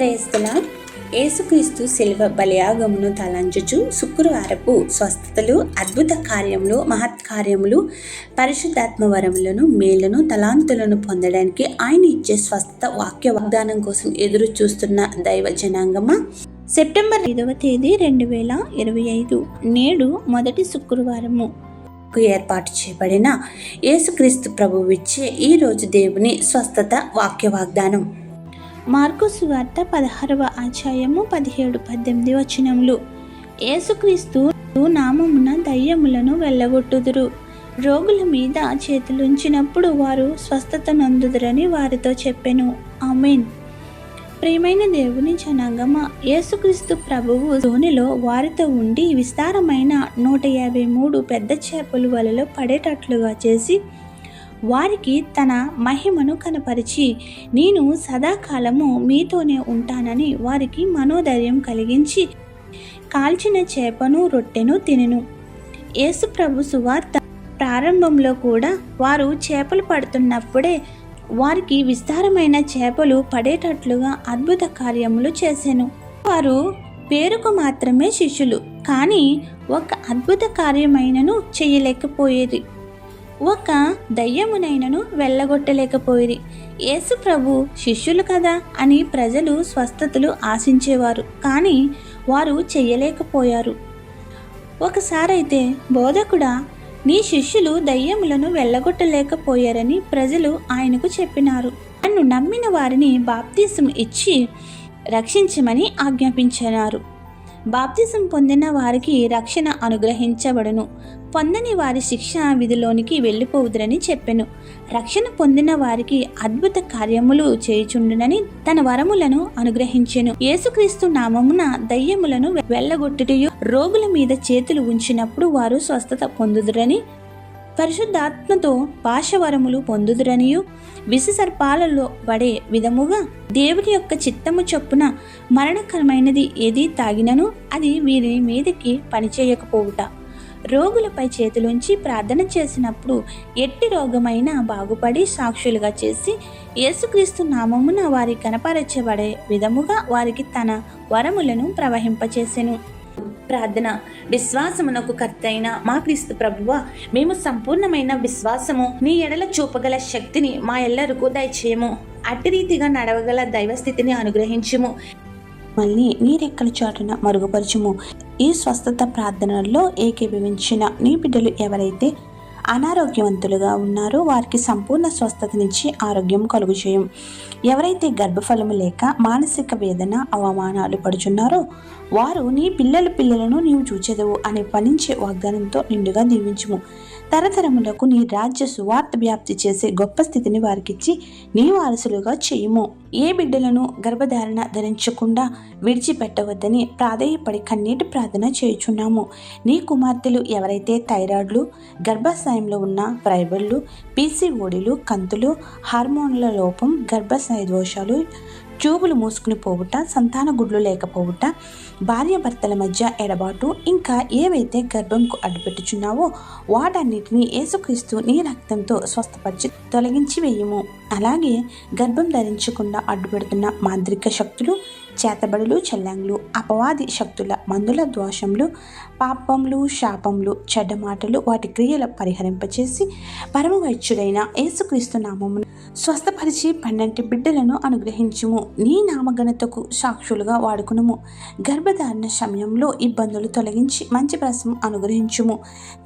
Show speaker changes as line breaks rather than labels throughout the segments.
క్రైస్తుల యేసుక్రీస్తు శిల్వ బలియాగమును తలంచుచు శుక్రవారపు స్వస్థతలు అద్భుత కార్యములు మహత్ కార్యములు పరిశుద్ధాత్మ వరములను మేలును తలాంతులను పొందడానికి ఆయన ఇచ్చే స్వస్థత వాక్య వాగ్దానం కోసం ఎదురు చూస్తున్న దైవ జనాంగమా? సెప్టెంబర్ ఐదవ తేదీ రెండు వేల ఇరవై ఐదు నేడు మొదటి శుక్రవారము. ఏర్పాటు చేయబడిన యేసుక్రీస్తు ప్రభువిచ్చే ఈ రోజు దేవుని స్వస్థత వాక్య వాగ్దానం. మార్కుసు వార్త పదహారవ అధ్యాయము పదిహేడు పద్దెనిమిది వచనములు. యేసుక్రీస్తు నామమున దయ్యములను వెళ్ళగొట్టుదురు. రోగుల మీద చేతులుంచినప్పుడు వారు స్వస్థత నందుదురని వారితో చెప్పెను. ఆమెన్. ప్రియమైన దేవుని జనాంగమ యేసుక్రీస్తు ప్రభువు ధోనిలో వారితో ఉండి విస్తారమైన నూట యాభై మూడు పెద్ద చేపలు వలలో పడేటట్లుగా చేసి వారికి తన మహిమను కనపరిచి నేను సదాకాలము మీతోనే ఉంటానని వారికి మనోధైర్యం కలిగించి కాల్చిన చేపను రొట్టెను తినెను. యేసుప్రభు సువార్త ప్రారంభంలో కూడా వారు చేపలు పడుతున్నప్పుడే వారికి విస్తారమైన చేపలు పడేటట్లుగా అద్భుత కార్యములు చేశాను వారు పేరుకు మాత్రమే శిష్యులు కానీ ఒక అద్భుత కార్యమైనను చేయలేకపోయేది. ఒక దయ్యమునైనను వెళ్ళగొట్టలేకపోయిరి యేసు ప్రభు శిష్యులు కదా అని ప్రజలు స్వస్థతలు ఆశించేవారు. కానీ వారు చెయ్యలేకపోయారు. ఒకసారైతే బోధకుడా నీ శిష్యులు దయ్యములను వెళ్ళగొట్టలేకపోయారని ప్రజలు ఆయనకు చెప్పినారు. నన్ను నమ్మిన వారిని బాప్తీసం ఇచ్చి రక్షించమని ఆజ్ఞాపించినారు. బాప్తిజం పొందిన వారికి రక్షణ అనుగ్రహించబడును. పొందని వారి శిక్ష విధిలోనికి వెళ్ళిపోవుదురని చెప్పెను. రక్షణ పొందిన వారికి అద్భుత కార్యములు చేయుచుండునని తన వరములను అనుగ్రహించెను. యేసుక్రీస్తు నామమున దయ్యములను వెళ్ళగొట్టుటయు రోగుల మీద చేతులు ఉంచినప్పుడు వారు స్వస్థత పొందుదురని పరిశుద్ధాత్మతో భాషవరములు పొందుదురనియు విషసర్పాలలో పడే విధముగా దేవుడి యొక్క చిత్తము చొప్పున మరణకరమైనది ఏది తాగినను అది వీరి మీదకి పనిచేయకపోవుట. రోగులపై చేతులుంచి ప్రార్థన చేసినప్పుడు ఎట్టి రోగమైనా బాగుపడి సాక్షులుగా చేసి యేసుక్రీస్తు నామమున వారి కనపరచబడే విధముగా వారికి తన వరములను ప్రవహింపచేసెను. ప్రార్థన. విశ్వాసమునకు కర్తైన మా క్రీస్తు ప్రభువ మేము సంపూర్ణమైన విశ్వాసము నీ ఎడల చూపగల శక్తిని మా ఎల్లరకు దయచేయము. అట్టి రీతిగా నడవగల దైవస్థితిని అనుగ్రహించుము. మళ్ళీ నీ రెక్కల చాటున మరుగుపరచుము. ఈ స్వస్థత ప్రార్థనల్లో ఏకీభవించిన నీ బిడ్డలు ఎవరైతే అనారోగ్యవంతులుగా ఉన్నారో వారికి సంపూర్ణ స్వస్థతనిచ్చి ఆరోగ్యం కలుగు చేయం ఎవరైతే గర్భఫలము లేక మానసిక వేదన అవమానాలు పడుచున్నారో వారు నీ పిల్లల పిల్లలను నీవు చూచెదవు అనే పనించే వాగ్దానంతో నిండుగా దీవించుము. తరతరములకు నీ రాజ్య సువార్త వ్యాప్తి చేసే గొప్ప స్థితిని వారికిచ్చి నీ వారసులుగా చేయుము. ఏ బిడ్డలను గర్భధారణ ధరించకుండా విడిచిపెట్టవద్దని ప్రాధేయపడి కన్నీటి ప్రార్థన చేయుచున్నాము. నీ కుమార్తెలు ఎవరైతే థైరాయిడ్లు గర్భాశయంలో ఉన్న ప్రైబళ్ళు పీసీఓడిలు కంతులు హార్మోన్ల లోపం గర్భాశయ దోషాలు ట్యూబులు మూసుకుని పోవుట సంతాన గుడ్లు లేకపోవుట భార్యాభర్తల మధ్య ఎడబాటు ఇంకా ఏవైతే గర్భంకు అడ్డుపెట్టుచున్నావో వాటన్నిటిని ఏసుక్రీస్తు నీ రక్తంతో స్వస్థపరిచి తొలగించి వేయము. అలాగే గర్భం ధరించకుండా అడ్డుపెడుతున్న మాంత్రిక శక్తులు చేతబడులు చెల్లంగులు అపవాది శక్తుల మందుల దోషములు పాపములు శాపములు చెడ్డ మాటలు వాటి క్రియల పరిహరింపచేసి పరమ వైద్యుడైన యేసుక్రీస్తు నామమును స్వస్థపరిచి పన్నెంటి బిడ్డలను అనుగ్రహించుము. నీ నామగణతకు సాక్షులుగా వాడుకునుము. గర్భధారణ సమయంలో ఇబ్బందులు తొలగించి మంచి ప్రసం అనుగ్రహించుము.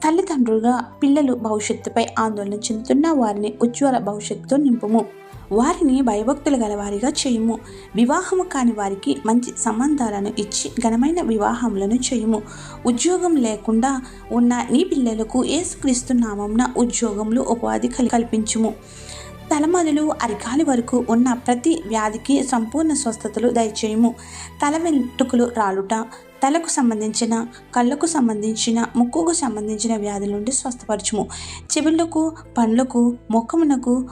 తల్లిదండ్రులుగా పిల్లలు భవిష్యత్తుపై ఆందోళన చెందుతున్న వారిని ఉజ్వల భవిష్యత్తుతో నింపుము. వారిని భయభక్తులు గలవారిగా చేయుము. వివాహము కాని వారికి మంచి సంబంధాలను ఇచ్చి ఘనమైన వివాహములను చేయుము. ఉద్యోగం లేకుండా ఉన్న నీ పిల్లలకు ఏసుక్రీస్తు నామంన ఉద్యోగంలో ఉపాధి కల్పించుము. తలమదులు అరికాలి వరకు ఉన్న ప్రతి వ్యాధికి సంపూర్ణ స్వస్థతలు దయచేయము. తల వెంట్రుకలు రాలుట తలకు సంబంధించిన కళ్ళకు సంబంధించిన ముక్కుకు సంబంధించిన వ్యాధుల నుండి స్వస్థపరచుము. చెవులకు పండ్లకు ముఖమునకు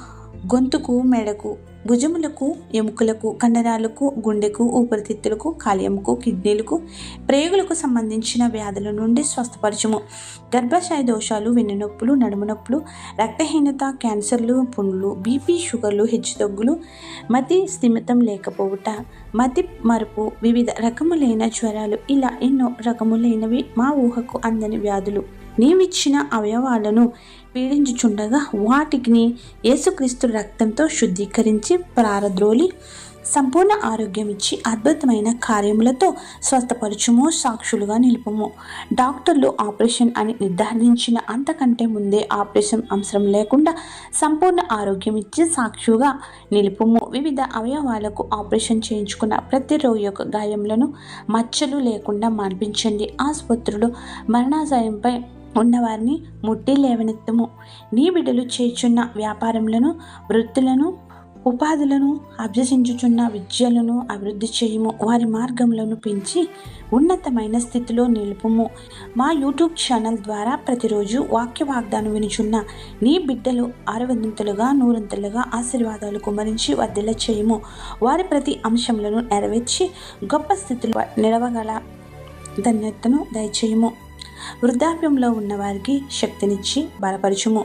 గొంతుకు మెడకు భుజములకు ఎముకలకు కండరాలకు గుండెకు ఊపిరితిత్తులకు కాలేయముకు కిడ్నీలకు ప్రేగులకు సంబంధించిన వ్యాధుల నుండి స్వస్థపరచుము. గర్భాశయ దోషాలు వెన్నునొప్పులు నడుము నొప్పులు రక్తహీనత క్యాన్సర్లు పుండ్లు బీపీ షుగర్లు హెచ్చుతగ్గులు మతి స్థిమితం లేకపోవుట మతి మరుపు వివిధ రకములైన జ్వరాలు ఇలా ఎన్నో రకములైనవి మా ఊహకు అందని వ్యాధులు. నీవిచ్చిన అవయవాలను పీడించుచుండగా వాటిని యేసుక్రీస్తు రక్తంతో శుద్ధీకరించి ప్రారద్రోలి సంపూర్ణ ఆరోగ్యం ఇచ్చి అద్భుతమైన కార్యములతో స్వస్థపరచుము సాక్షులుగా నిలుపుము. డాక్టర్లు ఆపరేషన్ అని నిర్ధారించిన అంతకంటే ముందే ఆపరేషన్ అవసరం లేకుండా సంపూర్ణ ఆరోగ్యం ఇచ్చి సాక్షుగా నిలుపుము. వివిధ అవయవాలకు ఆపరేషన్ చేయించుకున్న ప్రతి రోగి యొక్క గాయములను మచ్చలు లేకుండా మార్పించండి. ఆసుపత్రులు మరణాశయంపై ఉన్నవారిని ముట్టి లేవనెత్తము. నీ బిడ్డలు చేర్చున్న వ్యాపారములను వృత్తులను ఉపాధులను అభ్యసించుచున్న విద్యలను అభివృద్ధి చేయము. వారి మార్గములను పెంచి ఉన్నతమైన స్థితిలో నిలుపుము. మా యూట్యూబ్ ఛానల్ ద్వారా ప్రతిరోజు వాక్య వాగ్దానం వినుచున్న నీ బిడ్డలు అరవంతులుగా నూరంతులుగా ఆశీర్వాదాలు కుమరించి వర్ధిల్ల చేయము. వారి ప్రతి అంశములను నెరవేర్చి గొప్ప స్థితిలో నిలవగల ధన్యతను దయచేయము. వృద్ధాప్యంలో ఉన్నవారికి శక్తినిచ్చి బలపరచుము.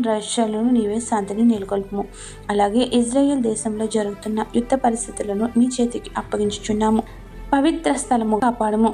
రష్యాలను నీవే శాంతిని నెలకొల్పము. అలాగే ఇజ్రాయెల్ దేశంలో జరుగుతున్న యుద్ధ పరిస్థితులను మీ చేతికి అప్పగించుచున్నాము. పవిత్ర స్థలము కాపాడము.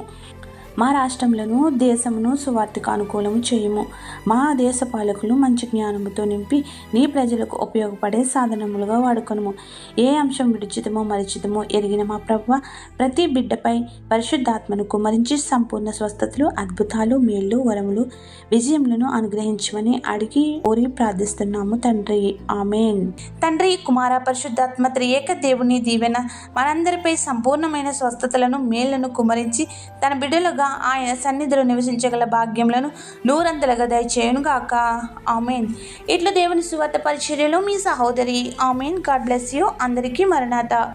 మా రాష్ట్రంలోనూ దేశమును సువార్తకు అనుకూలము చేయము. మా దేశ పాలకులు మంచి జ్ఞానముతో నింపి నీ ప్రజలకు ఉపయోగపడే సాధనములుగా వాడుకొనుము. ఏ అంశం విడిచితమో మరిచితమో ఎరిగిన మా ప్రభు ప్రతి బిడ్డపై పరిశుద్ధాత్మను కుమరించి సంపూర్ణ స్వస్థతలు అద్భుతాలు మేళ్ళు వరములు విజయములను అనుగ్రహించమని అడిగి ఓరి ప్రార్థిస్తున్నాము తండ్రి. ఆమెన్. తండ్రి కుమార పరిశుద్ధాత్మ త్రియేక దేవుని దీవెన మనందరిపై సంపూర్ణమైన స్వస్థతలను మేళ్ళను కుమరించి తన బిడ్డలుగా ఆయన సన్నిధిలో నివసించగల భాగ్యములను నూరంతలుగా దయచేయునుగాక. ఆమెన్. ఇట్లు దేవుని సువార్త పరిచర్యలో మీ సహోదరి ఆమెన్. God bless you. అందరికీ మరణాత.